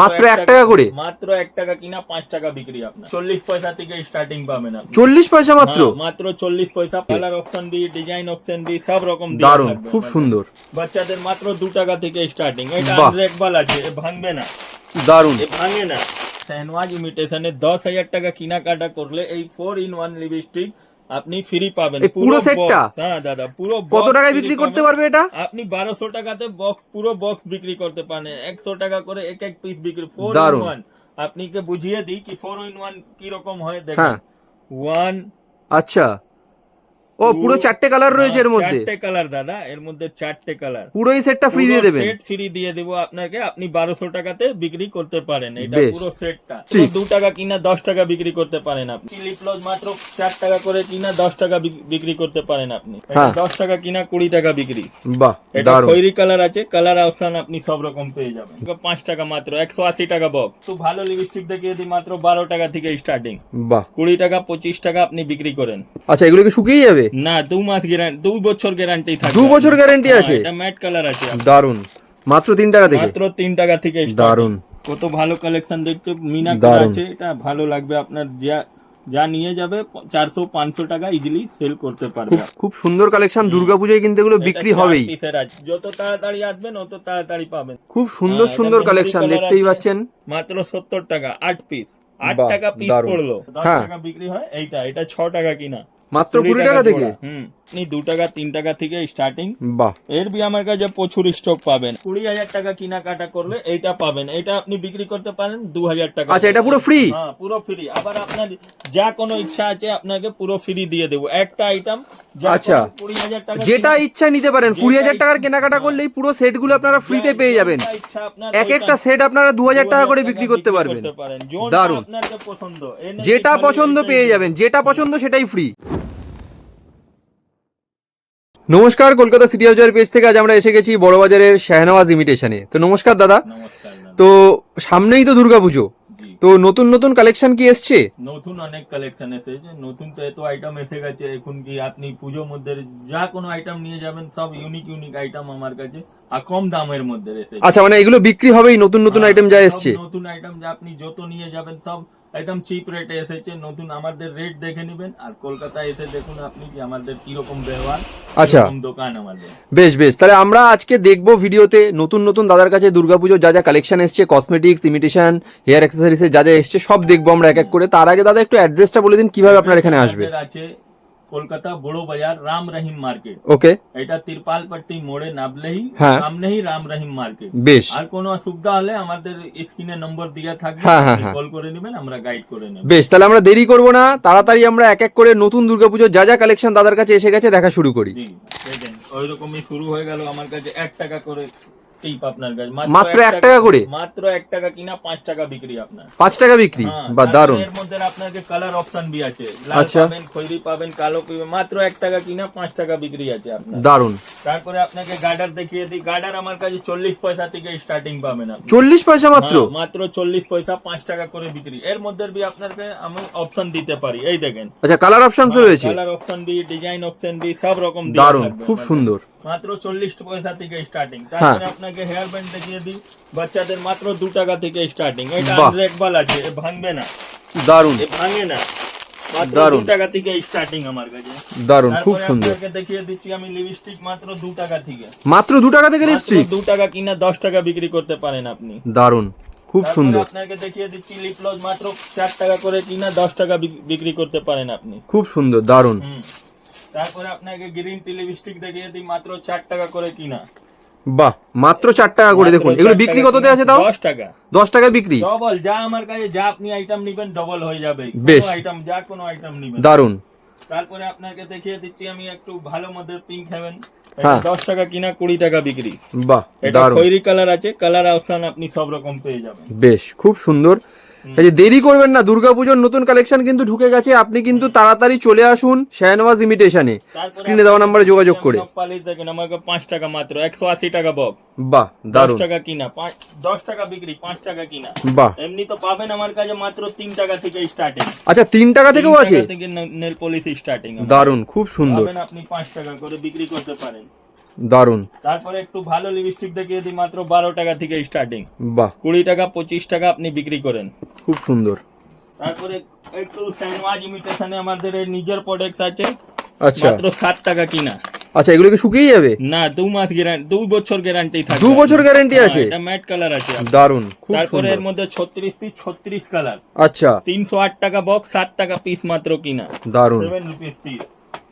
মাত্র এক টাকা করে? মাত্র এক টাকা কিনা পাঁচ টাকা বিক্রি আপনার। চল্লিশ পয়সা থেকে স্টার্টিং পাবেন চল্লিশ পয়সা মাত্র হ্যাঁ, মাত্র? চল্লিশ পয়সা কালার অপশন দি ডিজাইন অপশন দি সব রকম দারুণ খুব সুন্দর। বাচ্চাদের মাত্র দু টাকা থেকে স্টার্টিং এটা আছে ভাঙবে না। দারুণ এ ভাঙে না। শাহনওয়াজ ইমিটেশনে দশ হাজার টাকা কেনাকাটা করলে এই ফোর ইন ওয়ান লিপস্টিক আপনি ফ্রি পাবেন। পুরো সেটটা? হ্যাঁ দাদা পুরো কত টাকায় বিক্রি করতে। পারবে এটা? আপনি 1200 টাকাতে বক্স পুরো বক্স বিক্রি করতে পারেন। একশো টাকা করে এক এক পিস বিক্রি। 4 ইন দারুণ। ওয়ান আপনি কে বুঝিয়ে দিই কি 4 ইন 1 কি রকম হয় হ্যাঁ। দেখেন 1 আচ্ছা। ও পুরো চারটে কালার রয়েছে এর মধ্যে। চারটে কালার দাদা এর মধ্যে চারটে কালার পুরো এই সেটটা ফ্রি দিয়ে দেবেন। সেট ফ্রি দিয়ে দেবো আপনাকে আপনি বারোশো টাকাতে বিক্রি করতে পারেন। এটা পুরো সেটটা ঠিক। দু টাকা কিনা দশ টাকা বিক্রি করতে পারেন আপনি। মাত্র চার টাকা করে কিনা দশ টাকা বিক্রি করতে পারেন আপনি। এটা হ্যাঁ। দশ টাকা কিনা কুড়ি টাকা বিক্রি। বাহ এটা খৈরি কালার আছে কালার অপশন আপনি সব রকম পেয়ে যাবেন। পাঁচ টাকা মাত্র একশো আশি টাকা বক্স তো ভালো লিপস্টিক দেখিয়ে দিই মাত্র বারো টাকা থেকে স্টার্টিং বাহ। কুড়ি টাকা পঁচিশ টাকা আপনি বিক্রি করেন। আচ্ছা এগুলো কি শুকিয়ে যাবে? না দু মাস গ্যারান্টি দু বছর গ্যারান্টি থাকে দু বছর গ্যারান্টি আছে? এটা ম্যাট কালার আছে দারুণ মাত্র টাকা থেকে? মাত্র টাকা থেকে দারুণ কত ভালো কালেকশন দেখতে মিনা আছে এটা ভালো লাগবে আপনার। যা যা নিয়ে যাবে চারশো পাঁচশো টাকা ইজিলি সেল করতে পারবে খুব সুন্দর কালেকশন দুর্গাপূজায় কিন্তু এগুলো বিক্রি হবেই। যত তাড়াতাড়ি আসবেন অত তাড়াতাড়ি পাবেন। খুব সুন্দর হ্যাঁ, সুন্দর কালেকশন দেখতেই পাচ্ছেন। মাত্র সত্তর টাকা আট পিস আট টাকা পিস পড়ল। দশ হ্যাঁ। টাকা বিক্রি হয় এইটা এটা ছ টাকা কিনা। মাত্র কুড়ি টাকা থেকে? হুম। আপনি দু টাকা তিন টাকা থেকে স্টার্টিং বাহ। এর বি আমার কাছে প্রচুর স্টক পাবেন। কুড়ি হাজার টাকা কেনাকাটা করলে এইটা পাবেন। এটা আপনি বিক্রি করতে পারেন দু হাজার টাকা আচ্ছা এটা পুরো ফ্রি হ্যাঁ পুরো ফ্রি আবার আপনার যা কোনো ইচ্ছা আছে আপনাকে পুরো ফ্রি দিয়ে দেবো। একটা আইটেম আচ্ছা। কুড়ি হাজার টাকা যেটা ইচ্ছা নিতে পারেন। কুড়ি হাজার টাকার কেনাকাটা করলেই পুরো সেটগুলো আপনারা ফ্রিতে পেয়ে যাবেন। এক একটা সেট আপনারা দু হাজার টাকা করে বিক্রি করতে পারবেন। দারুণ দারুণ। যেটা পছন্দ পেয়ে যাবেন। যেটা পছন্দ সেটাই ফ্রি নমস্কার কলকাতা সিটি হাউজার পেজ থেকে আজ আমরা এসে গেছি বড়বাজারের শাহনওয়াজ ইমিটেশনে তো নমস্কার দাদা। তো সামনেই তো দুর্গাপুজো। তো নতুন নতুন কালেকশন কি এসছে? নতুন অনেক কালেকশন এসেছে। নতুন তো এত আইটেম এসে গেছে। এখন কি আপনি পুজোর মধ্যে যা কোনো আইটেম নিয়ে যাবেন সব ইউনিক ইউনিক আইটেম আমার কাছে আর কম দামের মধ্যে এসেছে। আচ্ছা মানে এগুলো বিক্রি হবেই নতুন নতুন হ্যাঁ, আইটেম যা সব এসছে। নতুন আইটেম যা আপনি যত নিয়ে যাবেন সব একদম চিপ রেটে এসেছে। নতুন আমাদের রেট দেখে নেবেন। আর কলকাতা এসে দেখুন আপনি কি আমাদের কীরকম ব্যবহার আচ্ছা। দোকান আমাদের। বেশ বেশ। তাহলে আমরা আজকে দেখব ভিডিওতে নতুন নতুন দাদার কাছে দুর্গাপুজো যা যা কালেকশন এসছে কসমেটিক্স ইমিটেশন হেয়ার অ্যাক্সেসরিজের যা যা এসছে সব দেখব আমরা এক এক করে। তার আগে দাদা একটু অ্যাড্রেসটা বলে দিন কীভাবে আপনার এখানে আসবে? আছে কলকাতা বড় বাজার রাম রহিম মার্কেট। ওকে এটা তিরপালপট্টি মোড়ে নামলেই হ্যাঁ। সামনেই রাম রহিম মার্কেট। বেশ। আর কোনো অসুবিধা হলে আমাদের স্ক্রিনে নম্বর দেওয়া থাকবে হ্যাঁ, হ্যাঁ। কল করে নেবেন আমরা গাইড করে নেব। বেশ তাহলে আমরা দেরি করব না। তাড়াতাড়ি আমরা এক এক করে নতুন দুর্গাপুজোর যা যা কালেকশন দাদার কাছে এসে গেছে দেখা শুরু করি। জি দেখেন ওই রকমই শুরু হয়ে গেল আমার কাছে এক টাকা করে টিপ আপনার কাছে। মাত্র এক টাকা করে? মাত্র এক টাকা কিনা পাঁচ টাকা বিক্রি আপনার। পাঁচ টাকা বিক্রি? হ্যাঁ, বা দারুণ এর মধ্যে কালার অপশন বি আছে। লাল আচ্ছা। পাবেন খয়েরি পাবেন কালো পাবেন মাত্র এক টাকা কিনা পাঁচ টাকা বিক্রি আছে আপনার। দারুণ তারপরে আপনাকে গার্ডার দেখিয়ে দিই। গার্ডার আমার কাছে চল্লিশ পয়সা থেকে স্টার্টিং পাবেন আপনি। চল্লিশ পয়সা মাত্র হ্যাঁ, মাত্র? চল্লিশ পয়সা পাঁচ টাকা করে বিক্রি। এর মধ্যে বি আপনাকে আমি অপশন দিতে পারি। এই দেখেন। আচ্ছা কালার অপশনস রয়েছে? কালার অপশন দি ডিজাইন অপশন দি সব রকম দারুণ খুব সুন্দর। মাত্র চল্লিশ পয়সা থেকে স্টার্টিং হ্যাঁ। তারপরে আপনাকে হেয়ার ব্যান্ড দেখিয়ে দিই বাচ্চাদের মাত্র দু টাকা থেকে স্টার্টিং এটা। আছে ভাঙবে না। দারুণ ভাঙে না। মাত্র দু টাকা থেকে স্টার্টিং আমার কাছে। দারুণ খুব সুন্দর। দেখিয়ে দিচ্ছি আমি লিপস্টিক মাত্র দু টাকা থেকে। মাত্র দু টাকা থেকে লিপস্টিক দু টাকা কিনা দশ টাকা বিক্রি করতে পারেন আপনি। দারুণ খুব সুন্দর। আপনাকে দেখিয়ে দিচ্ছি লিপলস মাত্র চার টাকা করে কিনা দশ টাকা বিক্রি করতে পারেন আপনি। খুব সুন্দর দারুণ। তারপরে আপনাকে গ্রিন টি লিপস্টিক দেখিয়ে দিই মাত্র চার টাকা করে কিনা। বাহ মাত্র চার টাকা করে দেখুন। এগুলো বিক্রি কততে আছে তাও? দশ টাকা। দশ টাকা বিক্রি? ডবল যা আমার কাছে যা আপনি আইটেম নিবেন ডবল হয়ে যাবে। বেশ। আইটেম যা কোনো আইটেম নিবেন। দারুণ তারপরে আপনাকে দেখিয়ে দিচ্ছি আমি একটু ভালো মধ্যে পিঙ্ক হেভেন হ্যাঁ। দশ টাকা কিনা কুড়ি টাকা বিক্রি। বাহ এটা খয়েরি কালার আছে কালার অপশন আপনি সব রকম পেয়ে যাবেন। বেশ খুব সুন্দর। যে দেরি করবেন না দুর্গাপুজোর নতুন কালেকশন কিন্তু ঢুকে গেছে। আপনি কিন্তু তাড়াতাড়ি চলে আসুন শাহনওয়াজ ইমিটেশনে স্ক্রিনে দেওয়া নাম্বারে যোগাযোগ করে। পাঁচ টাকা মাত্র একশো আশি টাকা বাহ দশ দারুণ টাকা কিনা দশ টাকা বিক্রি পাঁচ টাকা কিনা। বাহ। এমনি তো পাবেন আমার কাছে মাত্র তিন টাকা থেকে স্টার্টিং আচ্ছা তিন টাকা থেকেও আছে? নেল পলিশ স্টার্টিং দারুণ খুব সুন্দর। আপনি পাঁচ টাকা করে বিক্রি করতে পারেন। দারুণ তারপরে একটু ভালো লিপস্টিক দেখিয়ে দিই মাত্র বারো টাকা থেকে স্টার্টিং বাহ। কুড়ি টাকা পঁচিশ টাকা আপনি বিক্রি করেন। খুব সুন্দর। তারপরে একটু স্যানওয়াজ ইমিটেশনে আমাদের নিজের প্রোডাক্ট আছে। আচ্ছা। মাত্র ষাট টাকা কিনা। আচ্ছা এগুলো কি শুকিয়ে যাবে? না দু মাস গ্যারান্টি দু বছর গ্যারান্টি থাকে দু বছর গ্যারেন্টি আছে? এটা ম্যাট কালার আছে। দারুণ খুব তারপরে এর মধ্যে ছত্রিশ পিস ছত্রিশ কালার আচ্ছা। তিনশো আট টাকা বক্স ষাট টাকা পিস মাত্র কিনা। দারুণ সেভেন রুপিস পিস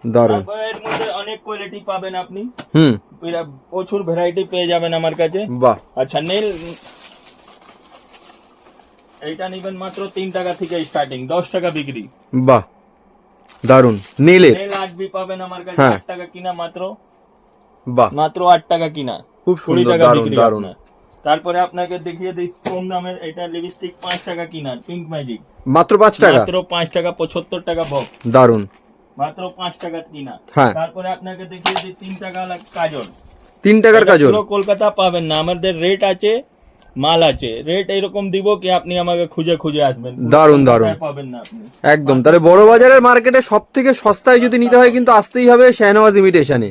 দারুণ তারপরে এর মধ্যে অনেক কোয়ালিটি পাবেন আপনি। হুম। প্রচুর ভ্যারাইটি পেয়ে যাবেন আমার কাছে। বাহ। আচ্ছা নেল এইটা নেবেন মাত্র তিন টাকা থেকে স্টার্টিং দশ টাকা বিক্রি। বাহ দারুণ নেলের নেল আট বি পাবেন আমার কাছে হ্যাঁ। আট টাকা কিনা মাত্র। বাহ। মাত্র আট টাকা কিনা। খুব সুন্দর দারুণ দারুণ তারপরে আপনাকে দেখিয়ে দিই কম দামের এটা লিপস্টিক পাঁচ টাকা কিনা পিঙ্ক ম্যাজিক মাত্র পাঁচ টাকা? মাত্র পাঁচ টাকা পঁচাত্তর টাকা বক্স দারুণ মাত্র পাঁচ টাকা কিনা। তারপরে আপনাকে দেখিয়ে তিন টাকা কাজল। তিন টাকার এটা কাজল? কলকাতা পাবেন না। আমাদের রেট আছে মাল আছে। রেট এরকম দিব কি আপনি আমাকে খুঁজে খুঁজে আসবেন। দারুণ দারুণ পাবেন না আপনি। একদম। তাহলে বড় বাজারের মার্কেটে সব থেকে সস্তায় যদি নিতে হয় কিন্তু আসতেই হবে শাহনওয়াজ ইমিটেশনে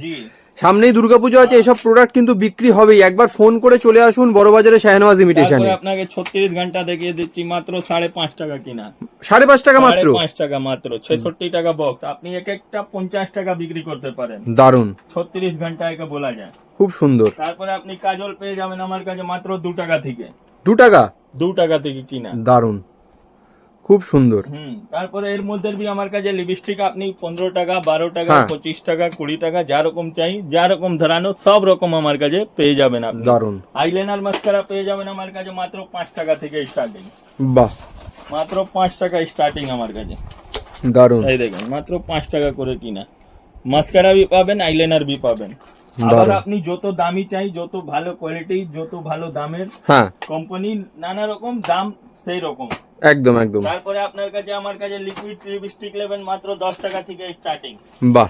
সামনেই দুর্গাপুজো আছে এসব প্রোডাক্ট কিন্তু বিক্রি হবেই। একবার ফোন করে চলে আসুন বড় বাজারে শাহনওয়াজ ইমিটেশনে আপনাকে ছত্রিশ ঘণ্টা দেখিয়ে দিচ্ছি মাত্র সাড়ে পাঁচ টাকা কিনা। সাড়ে পাঁচ টাকা মাত্র? পাঁচ টাকা মাত্র ছেষট্টি টাকা বক্স আপনি এক একটা পঞ্চাশ টাকা বিক্রি করতে পারেন। দারুণ ছত্রিশ ঘণ্টা একে বলা যায়। খুব সুন্দর। তারপরে আপনি কাজল পেয়ে যাবেন আমার কাছে মাত্র দু টাকা থেকে। দু টাকা? দু টাকা থেকে কিনা। দারুণ খুব সুন্দর। হুম তারপরে এর মধ্যে বি আমার কাছে লিপস্টিক আপনি পনেরো টাকা বারো টাকা হ্যাঁ। পঁচিশ টাকা কুড়ি টাকা যা রকম চাই যা রকম ধরানো সব রকম আমার কাছে পেয়ে যাবেন আপনি। দারুণ আইলাইনার মাস্কারা পেয়ে যাবেন আমার কাছে মাত্র পাঁচ টাকা থেকে স্টার্টিং বাহ। মাত্র পাঁচ টাকা স্টার্টিং আমার কাছে। দারুণ এই দেখেন মাত্র পাঁচ টাকা করে কিনা। মাস্কারা বি পাবেন আইলাইনার বি পাবেন। আবার আপনি যত দামি চাই যত ভালো কোয়ালিটি যত ভালো দামের হ্যাঁ। কোম্পানি নানা রকম দাম সেই রকম একদম একদম। তারপরে আপনার কাছে আমার কাছে লিকুইড লিপস্টিক নেবেন মাত্র দশ টাকা থেকে স্টার্টিং বাহ।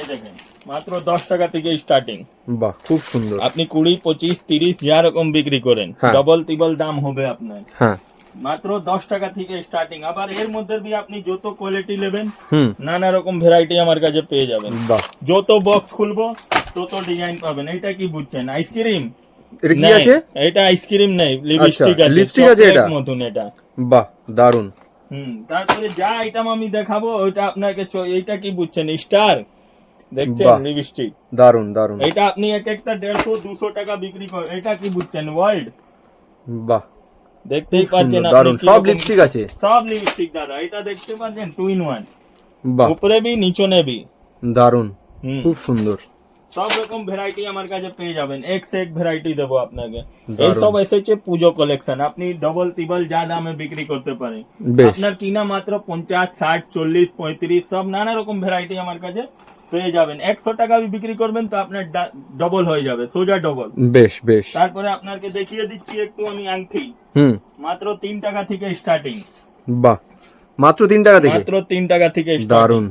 এই দেখেন মাত্র দশ টাকা থেকে স্টার্টিং বাহ খুব সুন্দর। আপনি কুড়ি পঁচিশ তিরিশ যা রকম বিক্রি করেন হ্যাঁ। ডবল টিবল দাম হবে আপনার। হ্যাঁ। মাত্র দশ টাকা থেকে স্টার্টিং আবার এর মধ্যে বি আপনি যত কোয়ালিটি নেবেন নানা রকম ভ্যারাইটি আমার কাছে পেয়ে যাবেন। বাহ। যত বক্স খুলবো তত ডিজাইন পাবেন। এটা কি বুঝছেন? আইসক্রিম এটা কি আছে? এটা আইসক্রিম নেই লিপস্টিক আছে lipstick আছে এটা? মতন এটা। বাহ দারুণ হুম তারপরে যা আইটেম আমি দেখাবো ওইটা আপনাকে এইটা কি বুঝছেন স্টার দেখছেন লিপস্টিক দারুণ দারুণ এটা আপনি এক একটা দেড়শো দুশো টাকা বিক্রি করেন এটা কি বুঝছেন ওয়ার্ল্ড বাহ দেখতেই পাচ্ছেন দারুণ সব লিপস্টিক আছে? সব লিপস্টিক দাদা এটা দেখতে পাচ্ছেন টু ইন ওয়ান বাহ। উপরে বি নিচনে বি। দারুণ খুব সুন্দর। সব রকম ভ্যারাইটি আমার কাছে পেয়ে যাবেন। এক সে এক ভ্যারাইটি দেবো আপনাকে। এই সব এসেছে পুজো কালেকশন আপনি ডবল টিবল যা দামে বিক্রি করতে পারেন। আপনার কিনা মাত্র পঞ্চাশ ষাট চল্লিশ পঁয়ত্রিশ সব নানা রকম ভ্যারাইটি আমার কাছে পেয়ে যাবেন। একশো টাকা বিক্রি করবেন তো আপনার ডবল হয়ে যাবে সোজা ডবল বেশ বেশ। তারপরে আপনাকে দেখিয়ে দিচ্ছি একটু আমি আংটি। হুম। মাত্র তিন টাকা থেকে স্টার্টিং বাহ। মাত্র তিন টাকা থেকে? মাত্র তিন টাকা থেকে starting।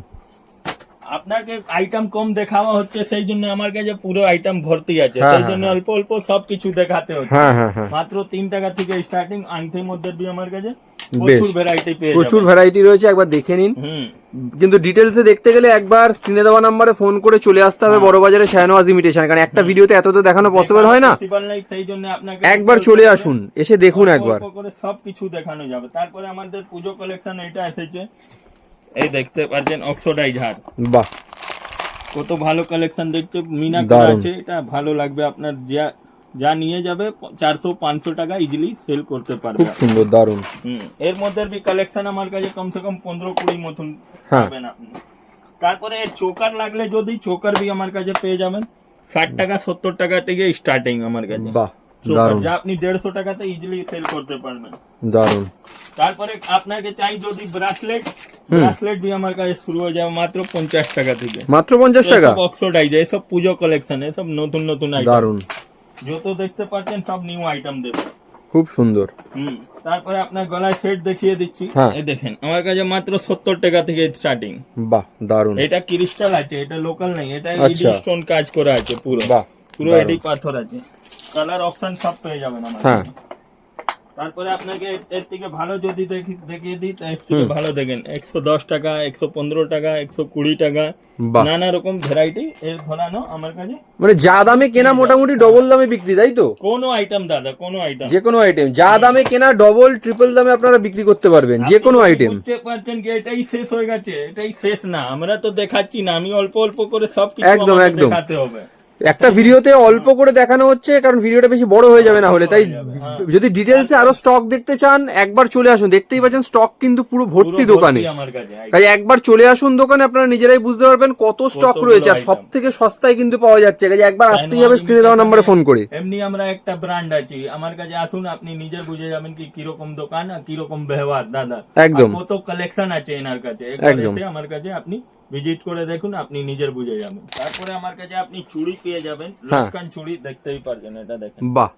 আপনাকে আইটেম কম দেখাওয়া হচ্ছে সেই জন্য আমার কাছে পুরো আইটেম ভর্তি আছে। হ্যাঁ, সেই হ্যাঁ, জন্য হ্যাঁ। অল্প অল্প সবকিছু দেখাতে হচ্ছে। মাত্র তিন টাকা থেকে স্টার্টিং আংটির মধ্যে বি আমার কাছে প্রচুর ভ্যারাইটি পেয়ে প্রচুর ভ্যারাইটি রয়েছে একবার দেখে নিন। কিন্তু ডিটেলসে দেখতে গেলে একবার স্ক্রিনে দেওয়া নাম্বারে ফোন করে চলে আসতে হবে বড় বাজারে শাহনওয়াজ ইমিটেশন কারণ একটা ভিডিওতে এত তো দেখানো পসিবল হয় না। Possible নাই, সেই জন্য আপনাকে একবার চলে আসুন এসে দেখুন একবার। সবকিছু দেখানো যাবে। তারপরে আমাদের পুজো কালেকশন এটা এসেছে। এই দেখতে পাচ্ছেন অক্সোডাইজ হার বাহ। কত ভালো কালেকশন দেখতে মিনা করা আছে এটা ভালো লাগবে আপনার যা যা নিয়ে যাবে চারশো পাঁচশো টাকা ইজিলি সেল করতে পারবে খুব সুন্দর দারুণ হুম, এর মধ্যে বি কালেকশন আমার কাছে কমসে কম পনেরো কুড়ি মতন হ্যাঁ। পাবেন আপনি। তারপরে চোকার লাগলে যদি চোকার বি আমার কাছে পেয়ে যাবেন ষাট টাকা সত্তর টাকা থেকে স্টার্টিং আমার কাছে। বাহ চোকার যা আপনি দেড়শো টাকাতে ইজিলি সেল করতে পারবেন। দারুণ তারপরে আপনাকে চাই যদি ব্রাসলেট ব্রাসলেট বি আমার কাছে শুরু হয়ে যাবে মাত্র পঞ্চাশ টাকা থেকে। মাত্র পঞ্চাশ টাকা? এসব অক্সোডাইজ এসব পুজো কালেকশন এসব নতুন নতুন দারুণ যত দেখতে পাচ্ছেন সব নিউ আইটেম দেবে। খুব সুন্দর। হুম তারপরে আপনার গলায় সেট দেখিয়ে দিচ্ছি। হ্যাঁ। এই দেখেন আমার কাছে মাত্র সত্তর টাকা থেকে স্টার্টিং বাহ দারুণ এটা ক্রিস্টাল আছে এটা লোকাল নেই এটা আচ্ছা। স্টোন কাজ করা আছে পুরো। পুরো। এডি পাথর আছে। কালার অপশন সব পেয়ে যাবেন আমার হ্যাঁ। তারপরে আপনাকে এর- থেকে ভালো যদি দেখি- দেখিয়ে দিই তো এর থেকে ভালো দেখেন। একশো দশ টাকা একশো পনেরো টাকা একশো কুড়ি টাকা নানা রকম ভ্যারাইটি এর ধরানো আমার কাছে। মানে যা দামে কেনা মোটামুটি ডবল দামে বিক্রি তাই তো? কোনো আইটেম দাদা কোনো আইটেম যে কোনো আইটেম যা দামে কেনা ডবল ট্রিপল দামে আপনারা বিক্রি করতে পারবেন যে কোনো আইটেম বুঝতে পারছেন কি এটাই শেষ হয়ে গেছে এটাই শেষ না আমরা তো দেখাচ্ছি না আমি অল্প অল্প করে সব কিছু একদম, একদম। দেখাতে হবে। একটা ভিডিওতে অল্প করে দেখানো হচ্ছে কারণ ভিডিওটা বেশি বড় হয়ে যাবে না হলে। তাই যদি ডিটেলসে আরও স্টক দেখতে চান একবার চলে আসুন। দেখতেই পাচ্ছেন স্টক কিন্তু পুরো ভর্তি দোকানে। তাই একবার চলে আসুন দোকানে আপনারা নিজেরাই বুঝতে পারবেন কত স্টক রয়েছে আর। সব থেকে সস্তায় কিন্তু পাওয়া যাচ্ছে। কাজে একবার আসতেই হবে স্ক্রিনে দেওয়া নাম্বারে ফোন করে। এমনি আমরা একটা ব্র্যান্ড আছি। আমার কাছে আসুন আপনি নিজে বুঝে যাবেন কি কীরকম দোকান আর কীরকম ব্যবহার দাদা। একদম। কত কালেকশন আছে এনার কাছে। একদম। আমার কাছে আপনি ভিজিট করে দেখুন আপনি নিজের বুঝে যাবেন। তারপরে আমার কাছে আপনি চুড়ি পেয়ে যাবেন। হ্যাঁ। লটকান চুড়ি দেখতেই পারবেন এটা দেখেন। বাহ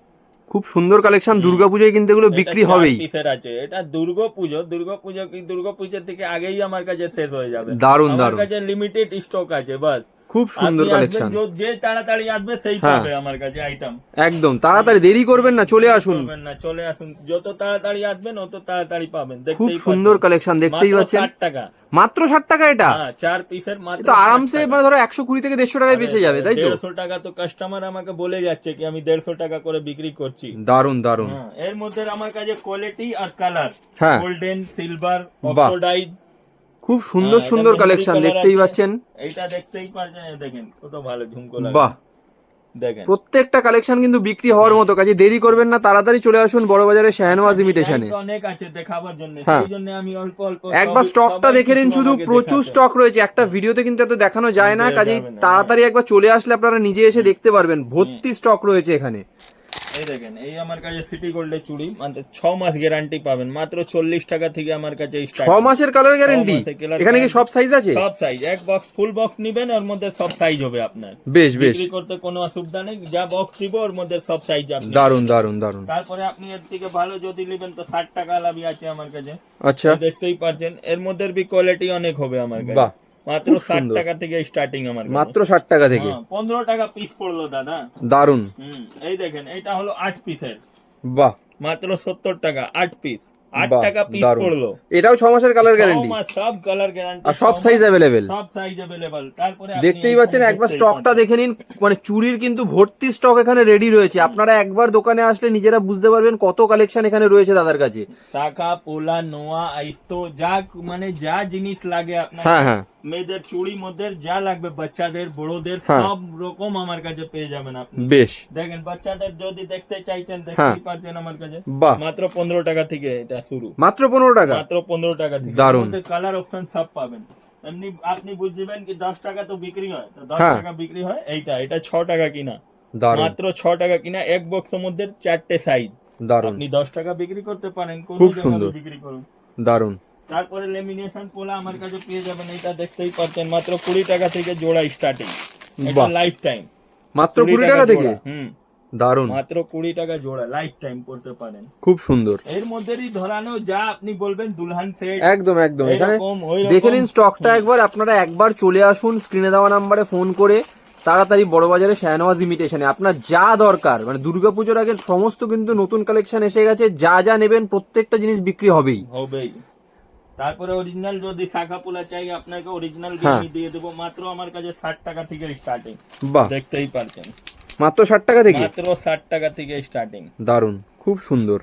খুব সুন্দর কালেকশন দুর্গাপূজায় কিন্তু এগুলো বিক্রি হবেই। পিসের আছে। এটা দুর্গা পুজো দুর্গা পুজো কি দুর্গা পুজোর থেকে আগেই আমার কাছে শেষ হয়ে যাবে। দারুণ দারুণ আমার কাছে লিমিটেড স্টক আছে বাস। খুব সুন্দর কালেকশন যে তাড়াতাড়ি আসবে সেই হ্যাঁ। পাবে আমার কাছে আইটেম একদম তাড়াতাড়ি দেরি করবেন না চলে আসুন। না চলে আসুন। যত তাড়াতাড়ি আসবেন অত তাড়াতাড়ি পাবেন। খুব সুন্দর কালেকশন দেখতেই পাচ্ছেন। টাকা। মাত্র ষাট টাকা এটা? হ্যাঁ চার পিসের মাত্র তো আরামসে মানে ধরো একশো কুড়ি থেকে দেড়শো টাকায় বেঁচে যাবে তাই তো? দেড়শো টাকা তো কাস্টমার আমাকে বলে যাচ্ছে কি আমি দেড়শো টাকা করে বিক্রি করছি। দারুণ দারুণ হ্যাঁ, এর মধ্যে আমার কাছে কোয়ালিটি আর কালার। গোল্ডেন সিলভার বাহ। খুব সুন্দর হ্যাঁ, সুন্দর কালেকশন দেখতেই পাচ্ছেন। এইটা দেখতেই পারছেন এই দেখেন কত ভালো ঝুমকো লাগে বাহ। দেখেন। প্রত্যেকটা কালেকশন কিন্তু বিক্রি হওয়ার মতো কাজে দেরি করবেন না তাড়াতাড়ি চলে আসুন বড় বাজারে শাহনওয়াজ ইমিটেশনে তো অনেক আছে দেখাবার জন্য হ্যাঁ। সেই জন্য আমি অল্প অল্প একবার স্টকটা দেখে নিন শুধু প্রচুর স্টক রয়েছে একটা ভিডিওতে কিন্তু এত দেখানো যায় না কাজেই তাড়াতাড়ি একবার চলে আসলে আপনারা নিজে এসে দেখতে পারবেন ভর্তি স্টক রয়েছে এখানে। এই দেখেন এই আমার কাছে সিটি গোল্ডের চুড়ি মানে ছ মাস গ্যারান্টি পাবেন। মাত্র চল্লিশ টাকা থেকে আমার কাছে ছ মাসের কালার গ্যারেন্টি এখানে কি সব সাইজ আছে? সব সাইজ এক বক্স ফুল বক্স নিবেন ওর মধ্যে সব সাইজ হবে আপনার। বেশ বেশ। বিক্রি করতে কোনো অসুবিধা নেই যা বক্স দিব ওর মধ্যে সব সাইজ আপনি দারুণ দারুণ দারুণ তারপরে আপনি এর থেকে ভালো যদি নেবেন তো ষাট টাকা লাভি আছে আমার কাছে। আচ্ছা। দেখতেই পাচ্ছেন এর মধ্যে বি কোয়ালিটি অনেক হবে আমার কাছে। মাত্র খুব ষাট সুন্দর। টাকা থেকে স্টার্টিং আমার কাছে মাত্র ষাট টাকা থেকে হ্যাঁ, পনেরো টাকা পিস পড়লো দাদা দারুন হুম এই দেখেন এটা হলো আট পিসের বাহ মাত্র সত্তর টাকা আট পিস আট বাহ, টাকা পিস দারুণ। পড়লো এটাও ছ মাসের কালার ছ গ্যারেন্টি মাস সব কালার গ্যারান্টি আর সব সাইজ অ্যাভেলেবেল সব সাইজ अवेलेबल তারপরে আপনি দেখতেই এখানে পাচ্ছেন একবার দেখতেই স্টকটা পাচ্ছেন। দেখে নিন মানে চুরির কিন্তু ভর্তি স্টক এখানে রেডি রয়েছে আপনারা একবার দোকানে আসলে নিজেরা বুঝতে পারবেন কত কালেকশন এখানে রয়েছে দাদার কাছে শাখা পোলা নোয়া আইস্তো যা মানে যা জিনিস লাগে আপনার হ্যাঁ হ্যাঁ মেয়েদের চুড়ি মধ্যে যা লাগবে বাচ্চাদের বড়দের হ্যাঁ। সব রকম আমার কাছে পেয়ে যাবেন আপনি। বেশ। দেখেন বাচ্চাদের যদি দেখতে চাইছেন হ্যাঁ। দেখতেই পারছেন আমার কাছে। মাত্র পনেরো টাকা থেকে এটা শুরু। মাত্র পনেরো টাকা? মাত্র পনেরো টাকা থেকে। দারুণ। কালার অপশন সব পাবেন। এমনি আপনি বুঝবেন কি দশ টাকা তো বিক্রি হয়। তো দশ হ্যাঁ। টাকা বিক্রি হয় এইটা। এটা ছ টাকা কিনা। মাত্র ছ টাকা কিনা। এক বক্সের মধ্যে চারটে সাইজ দারুণ আপনি দশ টাকা বিক্রি করতে পারেন। কোন খুব সুন্দর। বিক্রি করুন। দারুণ তারপরে লেমিনেশন পোলা আমার কাছে পেয়ে যাবেন এটা দেখতেই পাচ্ছেন মাত্র কুড়ি টাকা থেকে জোড়া স্টার্টিং এটা লাইফ টাইম মাত্র কুড়ি টাকা থেকে? হুম। দারুণ মাত্র কুড়ি টাকা জোড়া লাইফ টাইম পড়তে পারেন। খুব সুন্দর। এর মধ্যেই ধরানো যা আপনি বলবেন দুলহান সেট একদম একদম। এখানে দেখে নিন স্টকটা একবার আপনারা একবার চলে আসুন স্ক্রিনে দেওয়া নাম্বারে ফোন করে তাড়াতাড়ি বড় বাজারে শাহনওয়াজ ইমিটেশনে আপনার যা দরকার মানে দুর্গাপুজোর আগে সমস্ত কিন্তু নতুন কালেকশন এসে গেছে যা যা নেবেন প্রত্যেকটা জিনিস বিক্রি হবেই। হবেই। তারপরে অরিজিনাল যদি শাখা পোলা চাই আপনাকে অরিজিনাল হ্যাঁ। দিয়ে দেবো। মাত্র আমার কাছে ষাট টাকা থেকে স্টার্টিং বাহ। দেখতেই পারছেন। মাত্র ষাট টাকা থেকে? মাত্র ষাট টাকা থেকে স্টার্টিং দারুণ খুব সুন্দর।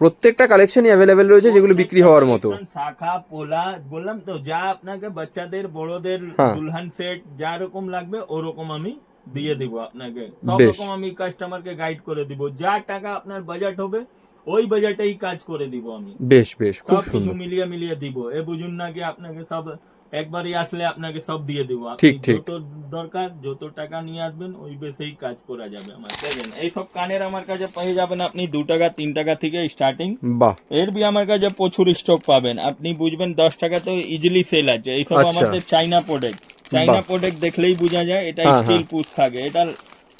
প্রত্যেকটা কালেকশনই অ্যাভেলেবেল রয়েছে যেগুলো বিক্রি হওয়ার মতো। শাখা পোলা বললাম তো যা আপনাকে বাচ্চাদের বড়দের হ্যাঁ। দুলহান সেট যা রকম লাগবে ওরকম আমি দিয়ে দিব আপনাকে। সব রকম আমি কাস্টমারকে গাইড করে দিব। যা টাকা আপনার বাজেট হবে ওই বাজেটেই কাজ করে দিব আমি। বেশ বেশ খুব সুন্দর। মিলিয়ে মিলিয়ে দিব। এ বুঝুন না কি আপনাকে সব একবারই আসলে আপনাকে সব দিয়ে দিব। আপনি ঠিক, ঠিক। যত দরকার যত টাকা নিয়ে আসবেন ওই বেসেই কাজ করা যাবে আমার। দেখেন এই সব কানের আমার কাছে পেয়ে যাবেন আপনি দু টাকা তিন টাকা থেকে স্টার্টিং বাহ। এর বি আমার কাছে প্রচুর স্টক পাবেন। আপনি বুঝবেন দশ টাকা তো ইজিলি সেল আছে। এইসব আচ্ছা। আমাদের চাইনা প্রোডাক্ট চাইনা প্রোডাক্ট দেখলেই বোঝা যায় এটা স্টিল। পুশ থাকে। এটা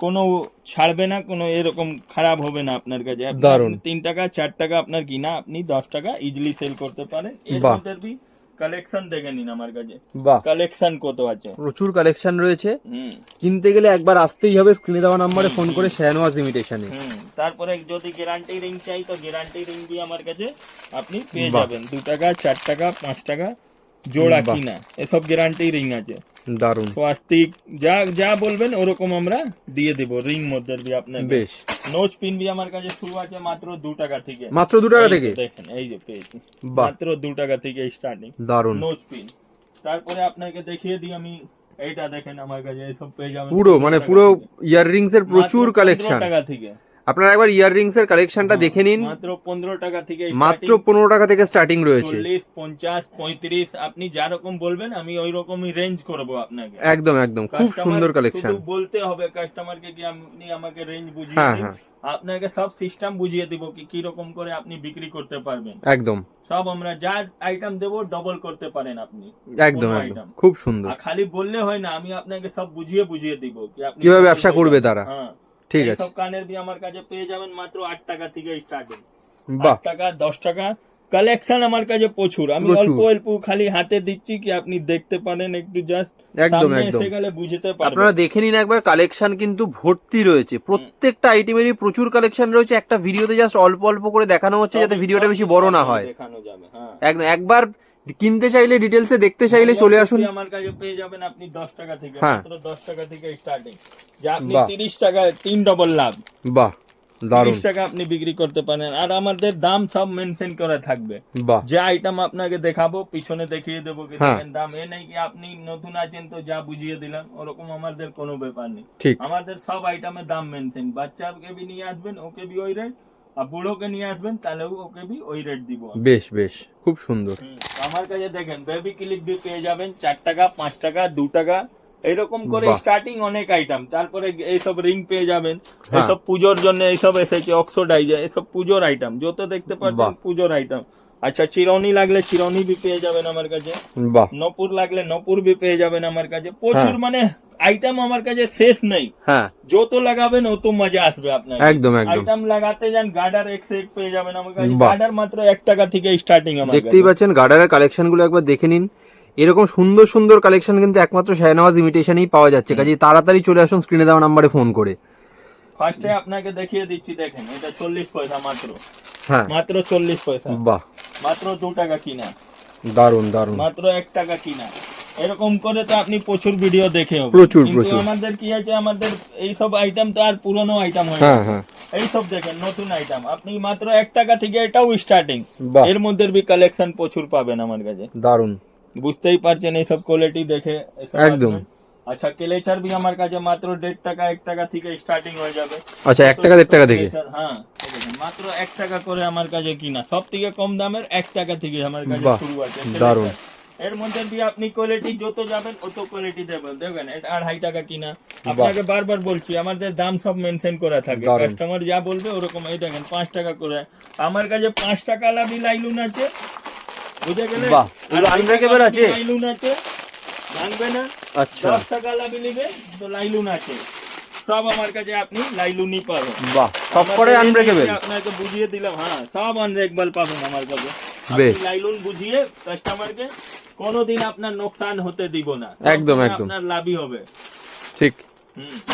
কোনো ছাড়বে না কোনো এরকম খারাপ হবে না আপনার কাছে। দারুণ। তিন টাকা চার টাকা আপনার কিনা আপনি দশ টাকা ইজিলি সেল করতে পারেন। এর মধ্যে কালেকশন দেখে নিন আমার কাছে। বাহ। কালেকশন কত আছে? প্রচুর কালেকশন রয়েছে। কিনতে গেলে একবার আসতেই হবে স্ক্রিনে দেওয়া নাম্বারে ফোন করে শাহনওয়াজ ইমিটেশনে হুম তারপরে যদি গ্যারান্টি রিং চাই তো গ্যারান্টি রিং দিয়ে আমার কাছে আপনি পেয়ে যাবেন। দু টাকা চার টাকা পাঁচ টাকা জোড়া কিনা এসব গ্যারান্টি রিং আছে। দারুণ। স্বাস্তিক যা যা বলবেন ওরকম আমরা দিয়ে দেব রিং মধ্যে দিয়ে আপনাকে বেশ। নোজ পিন বি আমার কাছে শুরু আছে মাত্র দু টাকা থেকে। মাত্র দু টাকা থেকে? দেখেন এই যে পেয়েছি। মাত্র দু টাকা থেকে স্টার্টিং দারুণ। নোজ পিন তারপরে আপনাকে দেখিয়ে দিই আমি এইটা দেখেন আমার কাছে এইসব পেয়ে যাবেন। পুরো মানে পুরো থেকে। ইয়াররিংস এর প্রচুর মাত্র 15 কালেকশন টাকা থেকে। আপনারা একবার ইয়াররিংস এর কালেকশনটা দেখে নিন। মাত্র পনেরো টাকা থেকে মাত্র পনেরো টাকা থেকে স্টার্টিং রয়েছে। চল্লিশ পঞ্চাশ পঁয়ত্রিশ আপনি যা রকম বলবেন আমি ওই রকমই রেঞ্জ করব আপনাকে। একদম একদম। খুব সুন্দর কালেকশন বলতে হবে কাস্টমারকে কি আপনি আমাকে রেঞ্জ বুঝিয়ে হ্যাঁ, হ্যাঁ। আপনাকে সব সিস্টেম বুঝিয়ে দিব কি কি রকম করে আপনি বিক্রি করতে পারবেন। একদম। সব আমরা যা আইটেম দেবো ডবল করতে পারেন আপনি। একদম একদম। খুব সুন্দর। খালি বললে হয় না আমি আপনাকে সব বুঝিয়ে বুঝিয়ে দিব কীভাবে ব্যবসা করবে তারা। হ্যাঁ। ঠিক আছে। সব কানের বি আমার কাছে পেয়ে যাবেন মাত্র আট টাকা থেকে স্টার্টিং বাহ। টাকা দশ টাকা। কালেকশন আমার কাছে প্রচুর। আমি অল্প অল্প খালি হাতে দিচ্ছি কি আপনি দেখতে পারেন একটু জাস্ট একদম একদম। বুঝতে পারবেন। আপনারা দেখে নিন একবার কালেকশন কিন্তু ভর্তি রয়েছে। প্রত্যেকটা আইটেমেরই প্রচুর কালেকশন রয়েছে। একটা ভিডিওতে জাস্ট অল্প অল্প করে দেখানো হচ্ছে যাতে ভিডিওটা বেশি বড় না হয়। দেখানো যাবে হ্যাঁ। একদম একবার কিনতে চাইলে ডিটেলসে দেখতে চাইলে চলে আসুন। আমার কাছে পেয়ে যাবেন আপনি দশ টাকা থেকে হ্যাঁ। মাত্র দশ টাকা থেকে স্টার্টিং যে আপনি বাহ। তিরিশ টাকা তিন ডবল লাভ। বাহ দারুণ। তিরিশ টাকা আপনি বিক্রি করতে পারেন। আর আমাদের দাম সব মেনশন করা থাকবে। বাহ। যে আইটেম আপনাকে দেখাবো পিছনে দেখিয়ে দেবো কি হ্যাঁ। দেখেন দাম এ নাই কি আপনি নতুন আছেন তো যা বুঝিয়ে দিলাম ওরকম আমাদের কোনো ব্যাপার নেই। ঠিক। আমাদের সব আইটেমের দাম মেনশন বাচ্চাকে বি নিয়ে আসবেন ওকে বি ওই রেট বুড়োকে নিয়ে আসবেন তাহলেও ওকে বি ওই রেট দিব বেশ বেশ খুব সুন্দর। আমার কাছে দেখেন বেবি ক্লিপ বি পেয়ে যাবেন চার টাকা পাঁচ টাকা দু টাকা এরকম করে স্টার্টিং অনেক আইটেম তারপরে এইসব রিং পেয়ে যাবেন হ্যাঁ। এইসব পুজোর জন্য এইসব এসেছে অক্সোডাইজার এসব পুজোর আইটেম যত দেখতে পাচ্ছেন পুজোর আইটেম আচ্ছা চিরনি লাগলে চিরনি বি পেয়ে যাবেন আমার কাছে। নপুর লাগলে নপুর বি পেয়ে যাবেন আমার কাছে। প্রচুর মানে আইটেম আমার কাছে শেষ নেই। হ্যাঁ। যত লাগাবেন অত মজা আসবে আপনার। একদম একদম। আইটেম লাগাতে যান গার্ডার এক সে এক পেয়ে যাবেন আমার কাছে। গার্ডার মাত্র এক টাকা থেকে স্টার্টিং আমার দেখতেই পাচ্ছেন গার্ডারের কালেকশনগুলো একবার দেখে নিন। এরকম সুন্দর সুন্দর কালেকশন কিন্তু একমাত্র শাহনওয়াজ ইমিটেশনেই পাওয়া যাচ্ছে। কাজে তাড়াতাড়ি চলে আসুন স্ক্রিনে দেওয়া নাম্বারে ফোন করে। ফার্স্টে আপনাকে দেখিয়ে দিচ্ছি দেখেন এটা চল্লিশ পয়সা মাত্র। হ্যাঁ। মাত্র চল্লিশ পয়সা। বাহ। মাত্র দু টাকা কিনা। দারুণ দারুণ মাত্র এক টাকা কিনা। এরকম করে তো আপনি প্রচুর ভিডিও দেখে প্রচুর, প্রচুর। আমাদের কি আছে আমাদের এই সব আইটেম তো আর পুরনো আইটেম হয় হ্যাঁ। হ্যাঁ। এই সব দেখেন নতুন আইটেম আপনি মাত্র এক টাকা থেকে এটাও স্টার্টিং এর মধ্যে বি কালেকশন প্রচুর পাবেন আমার কাছে। দারুণ বুঝতেই পারছেন এইসব কোয়ালিটি দেখে একদম। আচ্ছা কেলেচার বি আমার কাছে মাত্র দেড় টাকা এক টাকা থেকে স্টার্টিং হয়ে যাবে। আচ্ছা এক টাকা দেড় টাকা থেকে? হ্যাঁ এই মাত্র এক টাকা করে আমার কাছে কিনা। সব থেকে কম দামের এক টাকা থেকে আমার কাছে শুরু আছে। দারুণ। এর মধ্যে দিয়ে আপনি কোয়ালিটি যত যাবেন অত কোয়ালিটি দেবেন। দেখবেন এটা আড়াই টাকা কিনা। আপনাকে বারবার বলছি আমাদের দাম সব মেনশন করা থাকে। কাস্টমার যা বলবে ওরকম এই দেখেন পাঁচ টাকা করে। আমার কাছে পাঁচ টাকা লাভি লাইলুন আছে। বুঝে গেলে? আছে? লাইলুন আছে। ভাঙবে না। আচ্ছা। দশ টাকা লাভি নিবে তো লাইলুন আছে। সব আমার কাছে আপনি লাইলুনই পাবেন। বাহ সব করে আনব্রেকেবল আপনাকে বুঝিয়ে দিলাম হ্যাঁ সব আনব্রেকেবল পাবেন আমার কাছে। আপনি লাইলুন বুঝিয়ে কাস্টমারকে কোনোদিন আপনার নোকসান হতে দিব না। একদম, একদম। আপনার লাভই হবে। ঠিক।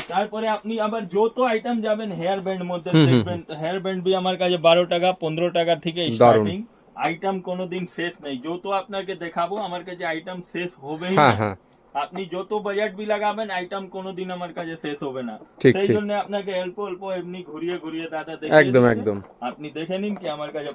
তারপরে আপনি আবার যত আইটেম যাবেন হেয়ার ব্যান্ড মধ্যে দেখবেন হেয়ার ব্যান্ড বি আমার কাছে বারো টাকা পনেরো টাকা থেকে স্টার্টিং আইটেম কোনোদিন শেষ নেই। যত আপনাকে দেখাবো আমার কাছে আইটেম শেষ হবেই হ্যাঁ না। হ্যাঁ। আপনি যত বাজেট বি লাগাবেন আইটেম কোনোদিন আমার কাছে শেষ হবে না। ঠিক, সেই জন্য আপনাকে অল্প অল্প এমনি ঘুরিয়ে ঘুরিয়ে দাদা দেখে একদম, একদম। আপনি দেখে নিন কি আমার কাছে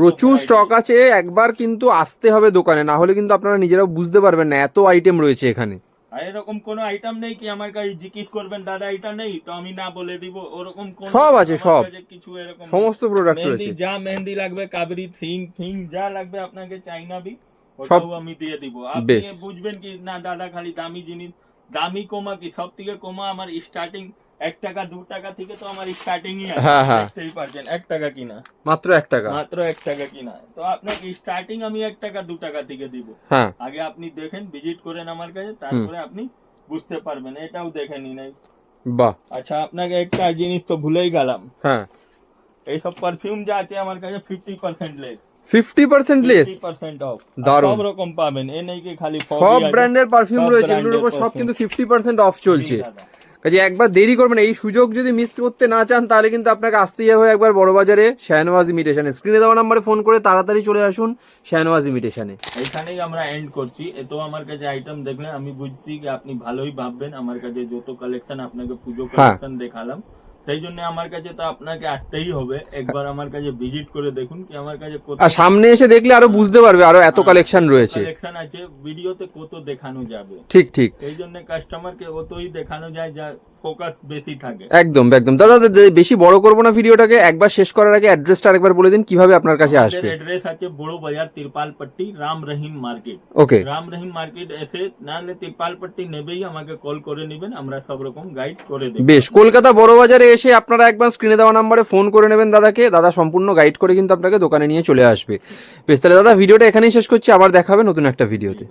প্রচুর-। স্টক আছে একবার কিন্তু আসতে হবে দোকানে না হলে কিন্তু আপনারা নিজেরাও বুঝতে পারবেন না এত আইটেম রয়েছে এখানে। আর এরকম কোন আইটেম নেই কি আমার কাছে জিজ্ঞেস করবেন দাদা এটা নেই? তো আমি না বলে দিব ওরকম কোন সব আছে, সব। কিছু এরকম সমস্ত প্রোডাক্ট রয়েছে। যা মেহেন্দি লাগবে কাবরি থিং ফিং যা লাগবে আপনাকে চাইনা বি। সব আমি দিয়ে দিব। আপনি বুঝবেন কি না দাদা খালি দামি জিনিস দামি কমা কি? সব থেকে কমা আমার স্টার্টিং এক টাকা দু টাকা থেকে তো আমার স্টার্টিং ই হ্যাঁ, হ্যাঁ। দেখতেই পারছেন এক টাকা কিনা। মাত্র এক টাকা। মাত্র এক টাকা কিনা। তো আপনাকে স্টার্টিং আমি এক টাকা দু টাকা থেকে দিব। হ্যাঁ। আগে আপনি দেখেন ভিজিট করেন আমার কাছে তারপরে আপনি বুঝতে পারবেন এটাও দেখে নিন। বাহ। আচ্ছা আপনাকে একটা জিনিস তো ভুলেই গেলাম। হ্যাঁ। এইসব পারফিউম যা আছে আমার কাছে fifty percent less fifty percent less off দারুণ। সব রকম পাবেন। এ নেই কি খালি সব ব্র্যান্ডের পারফিউম রয়েছে এগুলোর উপর সব কিন্তু ফিফটি পার্সেন্ট অফ চলছে। কাজে একবার দেরি করবেন এই সুযোগ যদি মিস করতে না চান তাহলে কিন্তু আপনাকে আসতেই হবে একবার বড় বাজারে শাহনওয়াজ ইমিটেশনে স্ক্রিনে দেওয়া নাম্বারে ফোন করে তাড়াতাড়ি চলে আসুন শাহনওয়াজ ইমিটেশনে এখানেই আমরা এন্ড করছি। এত আমার কাছে আইটেম দেখলে আমি বুঝছি কি আপনি ভালোই ভাববেন। আমার কাছে যত কালেকশন আপনাকে পুজো হ্যাঁ। কালেকশন দেখালাম সেই জন্য আমার কাছে তো আপনাকে আসতেই হবে। একবার আমার কাছে ভিজিট করে দেখুন কি আমার কাছে কত আর সামনে এসে দেখলে আরও বুঝতে পারবে আরও এত কালেকশন রয়েছে। কালেকশন আছে ভিডিওতে কত দেখানো যাবে। ঠিক ঠিক। সেই জন্য কাস্টমারকে অতই দেখানো যায় যা ফোকাস বেশি থাকে। একদম একদম। দাদা বেশি বড় করব না ভিডিওটাকে। একবার শেষ করার আগে অ্যাড্রেসটা আরেকবার বলে দিন কীভাবে আপনার কাছে আসবে? এড্রেস আছে বড় বাজার তিরপাল পট্টি Ram Rahim market. Okay Ram Rahim market এসে নাহলে তিরপাল পট্টি নেবেই আমাকে কল করে নেবেন আমরা সব রকম গাইড করে দেব। বেশ কলকাতা বড় বাজারে এসে আপনারা একবার স্ক্রিনে দেওয়া নাম্বারে ফোন করে নেবেন দাদাকে। দাদা সম্পূর্ণ গাইড করে কিন্তু আপনাকে দোকানে নিয়ে চলে আসবে। বেশ, তাহলে দাদা ভিডিওটা এখানেই শেষ করছি। আবার দেখাবে নতুন একটা ভিডিওতে